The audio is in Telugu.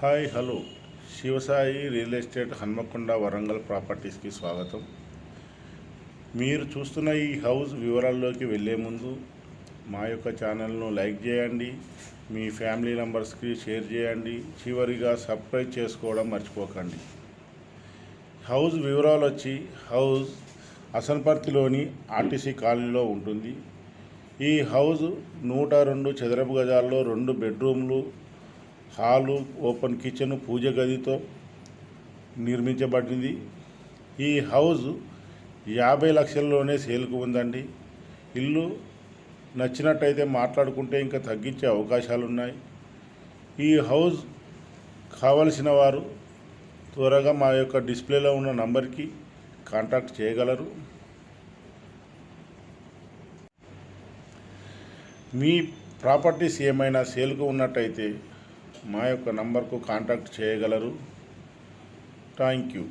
Hi hello. Shivasai real estate Hanamkonda Warangal ప్రాపర్టీస్కి స్వాగతం. మీరు చూస్తున్న ఈ హౌస్ వివరాల్లోకి వెళ్ళే ముందు మా యొక్క ఛానల్ను లైక్ చేయండి మీ ఫ్యామిలీ మెంబర్స్కి షేర్ చేయండి చివరిగా సబ్స్క్రైబ్ చేసుకోవడం మర్చిపోకండి. హౌస్ వివరాలు వచ్చి హౌస్ అసన్పర్తిలోని ఆర్టీసీ కాలనీలో ఉంటుంది. ఈ హౌస్ నూట రెండు చదరపు గజాల్లో రెండు బెడ్రూమ్లు హాలు ఓపెన్ కిచెన్ పూజ గదితో నిర్మించబడింది. ఈ హౌస్ యాభై లక్షల్లోనే సేల్కు ఉందండి. ఇల్లు నచ్చినట్టయితే మాట్లాడుకుంటే ఇంకా తగ్గించే అవకాశాలు ఉన్నాయి ఈ హౌస్ కావలసిన వారు త్వరగా మా యొక్క డిస్ప్లేలో ఉన్న నంబర్కి కాంటాక్ట్ చేయగలరు. మీ ప్రాపర్టీస్ ఏమైనా సేల్కు ఉన్నట్టయితే మా యొక్క నంబర్కు కాంటాక్ట్ చేయగలరు. Thank you.